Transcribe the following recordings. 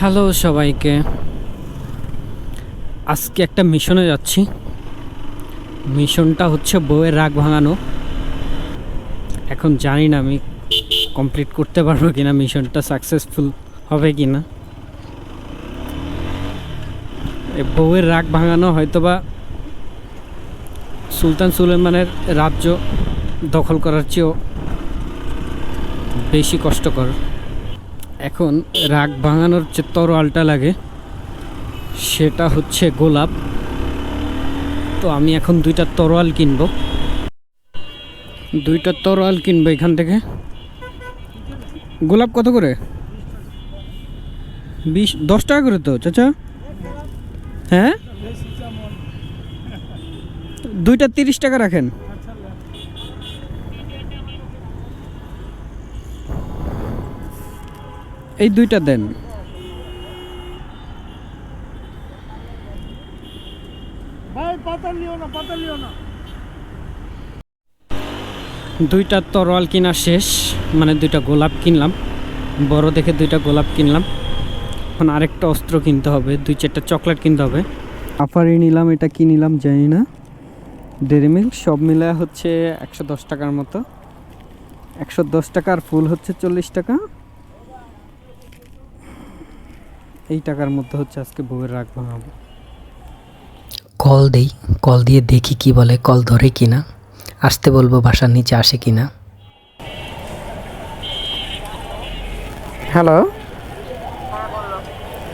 Hello সবাইকে। আজকে একটা মিশনে যাচ্ছি। মিশনটা হচ্ছে বউয়ের রাগ ভাঙানো। এখন জানি না আমি কমপ্লিট করতে পারব কিনা, মিশনটা সাকসেসফুল হবে কিনা। এ বউয়ের রাগ ভাঙানো হয়তোবা সুলতান সুলেমানের রাজ্য দখল করার চেয়েও বেশি কষ্টকর। এখন রাগ ভাঙানোর যে তরোয়ালটা লাগে, সেটা হচ্ছে গোলাপ। তো আমি এখন দুইটা তরোয়াল কিনব। দুইটা তরোয়াল কিনবো এখান থেকে। গোলাপ কত করে? বিশ, দশ টাকা করে তো, চাচা। হ্যাঁ? দুইটা তিরিশ টাকা রাখেন। এই দুইটা দেন। দুইটা তরোয়াল কিনা শেষ মানে দুইটা গোলাপ কিনলাম। বড় দেখে দুইটা গোলাপ কিনলাম। এখন আরেকটা অস্ত্র কিনতে হবে দুই চারটা চকলেট কিনতে হবে। আফারি নিলাম এটা কি নিলাম জানি না। ডেরি মিল্ক সব মিলে হচ্ছে একশো দশ টাকার মতো। একশো দশ টাকার ফুল হচ্ছে চল্লিশ টাকা। এই টাকার মধ্যে হচ্ছে আজকে বউয়ের রাগ ভাঙাবো। কল দেই কল দিয়ে দেখি কি বলে কল ধরে কিনা আসতে বলব বাসার নিচে আসে কিনা। হ্যালো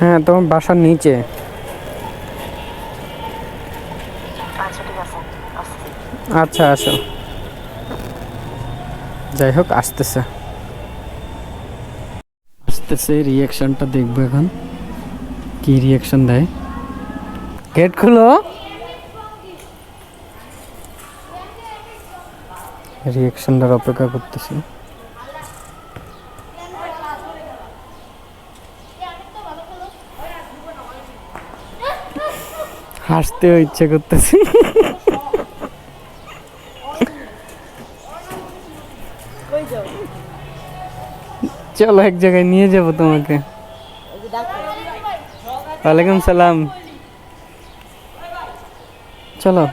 হ্যাঁ তোমার বাসার নিচে। আচ্ছা আচ্ছা আসো। যাই হোক আসতেছে। আসতেছে রিয়াকশনটা দেখব এখন। কি রিয়াকশন দেয়? গেট খুলো। রিয়াকশনটার অপেক্ষা করতেছি। হাসতেও ইচ্ছে করতেছি। চলো এক জায়গায় নিয়ে যাব তোমাকে। ওয়ালাইকুম সালাম। চলো।